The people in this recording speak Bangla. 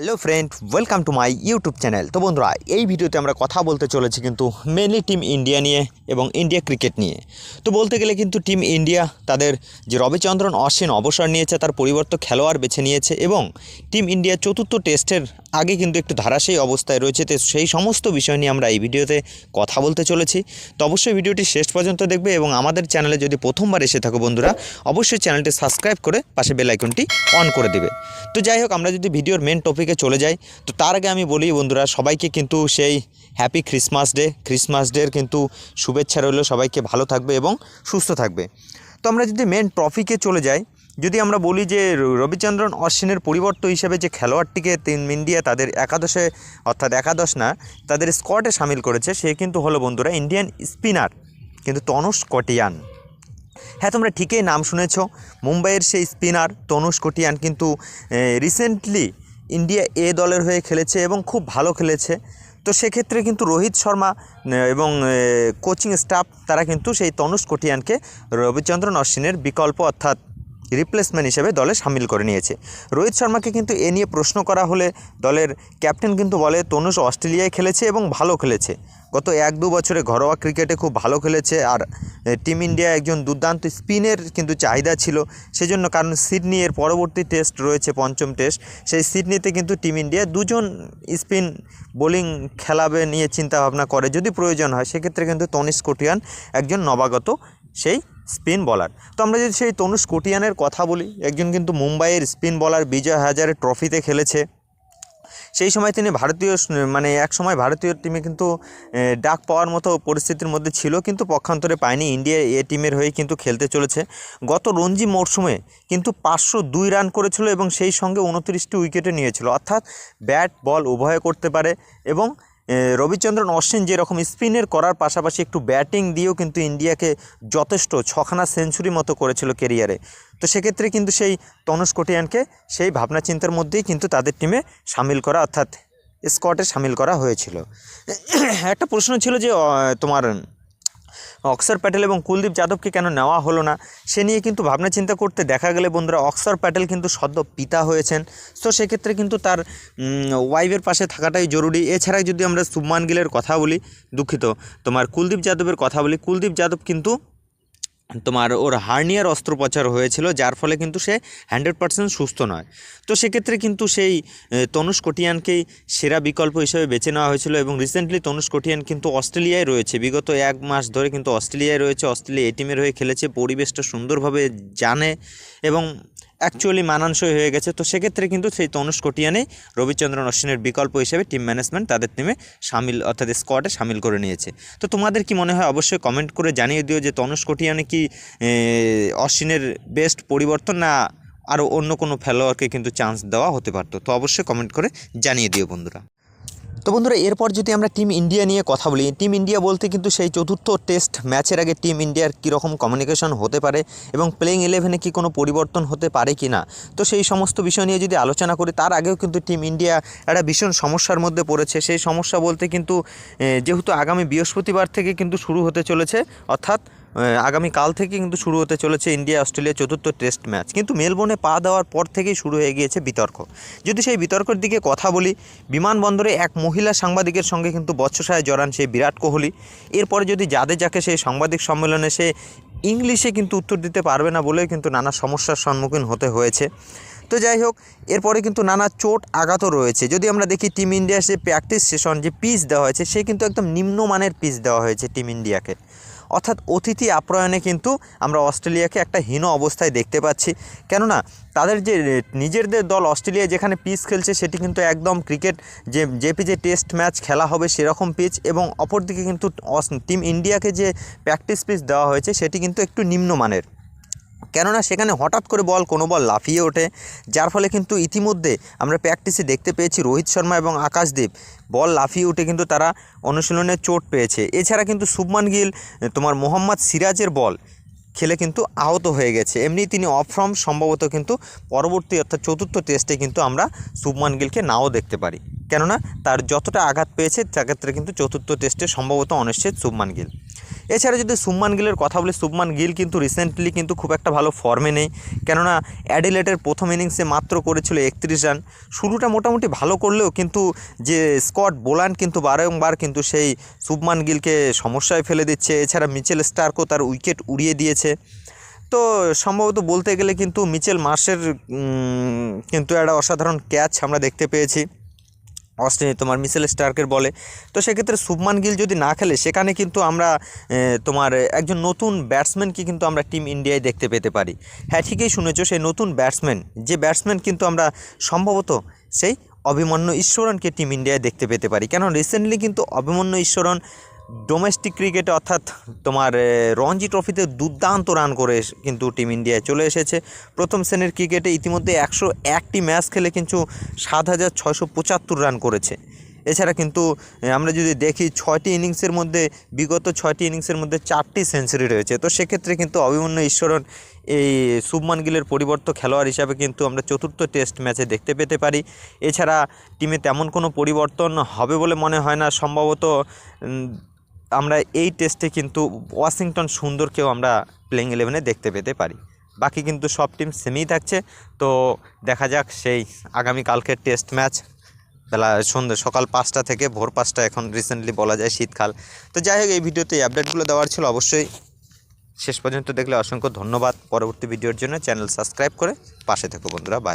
Hello friend welcome to my YouTube channel তো বন্ধুরা, এই ভিডিওতে আমরা কথা বলতে চলেছি কিন্তু মেনলি টিম ইন্ডিয়া নিয়ে এবং ইন্ডিয়া ক্রিকেট নিয়ে। তো বলতে গেলে কিন্তু টিম ইন্ডিয়া তাদের যে রবিচন্দ্রন অশ্বিন অবসর নিয়েছে, তার পরিবর্তে খেলোয়াড় বেছে নিয়েছে এবং টিম ইন্ডিয়া চতুর্থ টেস্টের আগে কিন্তু একটু ধারাশায়ী অবস্থায় রয়েছে, তো সেই সমস্ত বিষয় নিয়ে আমরা এই ভিডিওতে কথা বলতে চলেছি। তো অবশ্যই ভিডিওটি শেষ পর্যন্ত দেখবে এবং আমাদের চ্যানেলে যদি প্রথমবার এসে থাকো বন্ধুরা, অবশ্যই চ্যানেলটি সাবস্ক্রাইব করে পাশে বেল আইকনটি অন করে দেবে। তো যাই হোক, আমরা যদি ভিডিওর মেন টপিকে চলে যাই, তো তার আগে আমি বলি বন্ধুরা, সবাইকে কিন্তু সেই হ্যাপি ক্রিসমাস ডে ক্রিসমাস ডের কিন্তু শুভেচ্ছা রইল, সবাইকে ভালো থাকবে এবং সুস্থ থাকবে। তো আমরা যদি মেন টপিকে চলে যাই যদি আমরা বলি যে রবিচন্দ্রন অশ্বিনের পরিবর্ত হিসেবে যে খেলোয়াড়টিকে তিন ইন্ডিয়া তাদের একাদশে, অর্থাৎ একাদশ না, তাদের স্কোয়াডে সামিল করেছে, সে কিন্তু হলো বন্ধুরা ইন্ডিয়ান স্পিনার, কিন্তু তনুষ কটিয়ান। হ্যাঁ তোমরা ঠিকই নাম শুনেছ, মুম্বাইয়ের সেই স্পিনার তনুষ কটিয়ান কিন্তু রিসেন্টলি ইন্ডিয়া এ দলের হয়ে খেলেছে এবং খুব ভালো খেলেছে। তো সেক্ষেত্রে কিন্তু রোহিত শর্মা এবং কোচিং স্টাফ তারা কিন্তু সেই তনুষ কটিয়ানকে রবিচন্দ্রন অশ্বিনের বিকল্প, অর্থাৎ রিপ্লেসমেন্ট হিসেবে দলে সামিল করে নিয়েছে। রোহিত শর্মাকে কিন্তু এ নিয়ে প্রশ্ন করা হলে দলের ক্যাপ্টেন কিন্তু বলে তনুষ অস্ট্রেলিয়ায় খেলেছে এবং ভালো খেলেছে। গত এক দু বছরে ঘরোয়া ক্রিকেটে খুব ভালো খেলেছে আর টিম ইন্ডিয়া একজন দুর্দান্ত স্পিনের কিন্তু চাহিদা ছিল। সেজন্য কারণ সিডনি এর পরবর্তী টেস্ট রয়েছে, পঞ্চম টেস্ট। সেই সিডনিতে কিন্তু টিম ইন্ডিয়া দুজন স্পিন বোলিং খেলাবে নিয়ে চিন্তা ভাবনা করে। যদি প্রয়োজন হয়, সেক্ষেত্রে কিন্তু তনিশ কোটিয়ান একজন নবাগত সেই স্পিন বলার। তো আমরা যদি সেই তনুষ কোটিয়ানের কথা বলি, একজন কিন্তু মুম্বাইয়ের স্পিন বলার বিজয় হাজারে ট্রফিতে খেলেছে। সেই সময় তিনি ভারতীয় মানে এক সময় ভারতীয় টিমে কিন্তু ডাক পাওয়ার মতো পরিস্থিতির মধ্যে ছিল, কিন্তু পক্ষান্তরে পায়নি। ইন্ডিয়া এ টিমের হয়ে কিন্তু খেলতে চলেছে। গত রঞ্জি মরশুমে কিন্তু পাঁচশো দুই রান করেছিল এবং সেই সঙ্গে উনত্রিশটি উইকেটে নিয়েছিল। অর্থাৎ ব্যাট, বল উভয় করতে পারে এবং রবিচন্দ্রন অশ্বিন যেরকম স্পিনের করার পাশাপাশি একটু ব্যাটিং দিয়েও কিন্তু ইন্ডিয়াকে যথেষ্ট ছখানা সেঞ্চুরি মতো করেছিল কেরিয়ারে তো সেক্ষেত্রে কিন্তু সেই তনুষ কোটিয়ানকে সেই ভাবনা চিন্তার মধ্যেই কিন্তু তাদের টিমে সামিল করা, অর্থাৎ স্কোয়াডে সামিল করা হয়েছিল। একটা প্রশ্ন ছিল যে তোমার অক্সর প্যাটেল এবং কুলদীপ যাদবকে কেন নেওয়া হলো না, সে নিয়ে কিন্তু ভাবনা চিন্তা করতে দেখা গেলে বন্ধুরা, অক্সর প্যাটেল কিন্তু সদ্য পিতা হয়েছেন। তো সেক্ষেত্রে কিন্তু তার ওয়াইফের পাশে থাকাটাই জরুরি। এছাড়া যদি আমরা শুভমান গিলের কথা বলি, দুঃখিত। তোমার কুলদীপ যাদবের কথা বলি, কুলদীপ যাদব কিন্তু তোমার ওর হার্নিয়ার অস্ত্রোপচার হয়েছিল, যার ফলে কিন্তু সে হান্ড্রেড পার্সেন্ট সুস্থ নয়। তো সেক্ষেত্রে কিন্তু সেই তনুষ কোটিয়ানকেই সেরা বিকল্প হিসেবে বেছে নেওয়া হয়েছিল এবং রিসেন্টলি তনুষ কোটিয়ান কিন্তু অস্ট্রেলিয়ায় রয়েছে। বিগত এক মাস ধরে কিন্তু অস্ট্রেলিয়ায় রয়েছে, অস্ট্রেলিয়া এ টিমের হয়ে খেলেছে, পরিবেশটা সুন্দরভাবে জানে এবং অ্যাকচুয়ালি মানানসই হয়ে গেছে। তো সেক্ষেত্রে কিন্তু সেই তনুষ কোটিয়ানেই রবিচন্দ্রন অশ্বিনের বিকল্প হিসেবে টিম ম্যানেজমেন্ট তাদের টিমে সামিল, অর্থাৎ স্কোয়াডে সামিল করে নিয়েছে। তো তোমাদের কি মনে হয়, অবশ্যই কমেন্ট করে জানিয়ে দিও যে তনুষ কোটিয়ানে কি অশ্বিনের বেস্ট পরিবর্তন না আরও অন্য কোনো খেলোয়াড়কে কিন্তু চান্স দেওয়া হতে পারতো? তো অবশ্যই কমেন্ট করে জানিয়ে দিও বন্ধুরা। তো বন্ধুরা, এরপর যদি আমরা টিম ইন্ডিয়া নিয়ে কথা বলি টিম ইন্ডিয়া বলতে কিন্তু সেই চতুর্থ টেস্ট ম্যাচের আগে টিম ইন্ডিয়ার কীরকম কমিউনিকেশন হতে পারে এবং প্লেইং ইলেভেনে কি কোনো পরিবর্তন হতে পারে কি না তো সেই সমস্ত বিষয় নিয়ে যদি আলোচনা করি, তার আগেও কিন্তু টিম ইন্ডিয়া একটা ভীষণ সমস্যার মধ্যে পড়েছে। সেই সমস্যা বলতে কিন্তু যেহেতু আগামী বৃহস্পতিবার থেকে কিন্তু শুরু হতে চলেছে, অর্থাৎ আগামী কাল থেকে কিন্তু শুরু হতে চলেছে ইন্ডিয়া অস্ট্রেলিয়া চতুর্থ টেস্ট ম্যাচ। কিন্তু মেলবোর্নে পা দেওয়ার পর থেকেই শুরু হয়ে গিয়েছে বিতর্ক। যদি সেই বিতর্কের দিকে কথা বলি, বিমানবন্দরে এক মহিলা সাংবাদিকের সঙ্গে কিন্তু বৎসসায় জড়ান সেই বিরাট কোহলি। এরপরে যদি যাদের যাকে সেই সাংবাদিক সম্মেলনে সে ইংলিশে কিন্তু উত্তর দিতে পারবে না বলেও কিন্তু নানা সমস্যার সম্মুখীন হতে হয়েছে। তো যাই হোক, এরপরে কিন্তু নানা চোট আঘাতও রয়েছে। যদি আমরা দেখি টিম ইন্ডিয়ার যে প্র্যাকটিস সেশন, যে পিচ দেওয়া হয়েছে, সে কিন্তু একদম নিম্নমানের পিচ দেওয়া হয়েছে টিম ইন্ডিয়াকে। অর্থাৎ অতিথি আপ্রয়ণে কিন্তু আমরা অস্ট্রেলিয়াকে একটা হীন অবস্থায় দেখতে পাচ্ছি। কেননা তাদের যে নিজেদের দল অস্ট্রেলিয়া যেখানে পিচ খেলছে সেটি কিন্তু একদম ক্রিকেট যে যে পিচে টেস্ট ম্যাচ খেলা হবে সেরকম পিচ এবং অপরদিকে কিন্তু টিম ইন্ডিয়াকে যে প্র্যাকটিস পিচ দেওয়া হয়েছে সেটি কিন্তু একটু নিম্নমানের। কেননা সেখানে হঠাৎ করে বল, কোনো বল লাফিয়ে ওঠে, যার ফলে কিন্তু ইতিমধ্যে আমরা প্র্যাকটিসে দেখতে পেয়েছি রোহিত শর্মা এবং আকাশদীপ। বল লাফিয়ে উঠে কিন্তু তারা অনুশীলনে চোট পেয়েছে। এছাড়া কিন্তু শুভমান গিল, তোমার মোহাম্মদ সিরাজের বল খেলে কিন্তু আহত হয়ে গেছে। এমনি তিনি অফ ফর্ম সম্ভবত কিন্তু পরবর্তী অর্থাৎ চতুর্থ টেস্টে কিন্তু আমরা শুভমান গিলকে নাও দেখতে পারি। কেননা তার যতটা আঘাত পেয়েছে সেক্ষেত্রে কিন্তু চতুর্থ টেস্টে সম্ভবত অনিশ্চিত শুভমান গিল। এছাড়া যদি শুভমান গিলের কথা বলি শুভমান গিল কিন্তু রিসেন্টলি কিন্তু খুব একটা ভালো ফর্মে নেই। কেননা অ্যাডিলেটের প্রথম ইনিংসে মাত্র করেছিল একত্রিশ রান শুরুটা মোটামুটি ভালো করলেও কিন্তু যে স্কট বোলান কিন্তু বারংবার কিন্তু সেই শুভমান গিলকে সমস্যায় ফেলে দিচ্ছে। এছাড়া মিচেল স্টার্কও তার উইকেট উড়িয়ে দিয়েছে। তো সম্ভবত বলতে গেলে কিন্তু মিচেল মার্শের কিন্তু একটা অসাধারণ ক্যাচ আমরা দেখতে পেয়েছি। অস্ট্রেলিয়া তোমার মিসেল স্টার্কের বলে। তো সেক্ষেত্রে শুভমান গিল যদি না খেলে, সেখানে কিন্তু আমরা তোমার একজন নতুন ব্যাটসম্যানকে কিন্তু আমরা টিম ইন্ডিয়ায় দেখতে পেতে পারি। হ্যাঁ ঠিকই শুনেছো, সেই নতুন ব্যাটসম্যান যে ব্যাটসম্যান কিন্তু আমরা সম্ভবত সেই অভিমন্য ঈশ্বরনকে টিম ইন্ডিয়ায় দেখতে পেতে পারি। কেন? রিসেন্টলি কিন্তু অভিমন্য ঈশ্বরন ডোমেস্টিক ক্রিকেটে অর্থাৎ তোমার রঞ্জি ট্রফিতে দুর্দান্ত রান করে কিন্তু টিম ইন্ডিয়ায় চলে এসেছে। প্রথম শ্রেণির ক্রিকেটে ইতিমধ্যে একশো একটি ম্যাচ খেলে কিন্তু সাত হাজার ছয়শো পঁচাত্তর রান করেছে। এছাড়া কিন্তু আমরা যদি দেখি ছয়টি ইনিংসের মধ্যে, বিগত ছয়টি ইনিংসের মধ্যে চারটি সেঞ্চুরি রয়েছে। তো সেক্ষেত্রে কিন্তু অভিমন্যু ঈশ্বরন এই শুভমান গিলের পরিবর্ত খেলোয়াড় হিসাবে কিন্তু আমরা চতুর্থ টেস্ট ম্যাচে দেখতে পেতে পারি। এছাড়া টিমে তেমন কোনো পরিবর্তন হবে বলে মনে হয় না। সম্ভবত আমরা এই টেস্টে কিন্তু ওয়াশিংটন সুন্দরকেও আমরা প্লেইং ইলেভেনে দেখতে পেতে পারি। বাকি কিন্তু সব টিম সেমিই থাকছে। তো দেখা যাক সেই আগামী কালকের টেস্ট ম্যাচ বেলা সন্ধ্যে সকাল পাঁচটা থেকে ভোর পাঁচটা এখন রিসেন্টলি বলা যায় শীতকাল। তো যাই হোক, এই ভিডিওতে এই আপডেটগুলো দেওয়ার ছিল। অবশ্যই শেষ পর্যন্ত দেখলে অসংখ্য ধন্যবাদ। পরবর্তী ভিডিওর জন্য চ্যানেল সাবস্ক্রাইব করে পাশে থেকো বন্ধুরা। বাই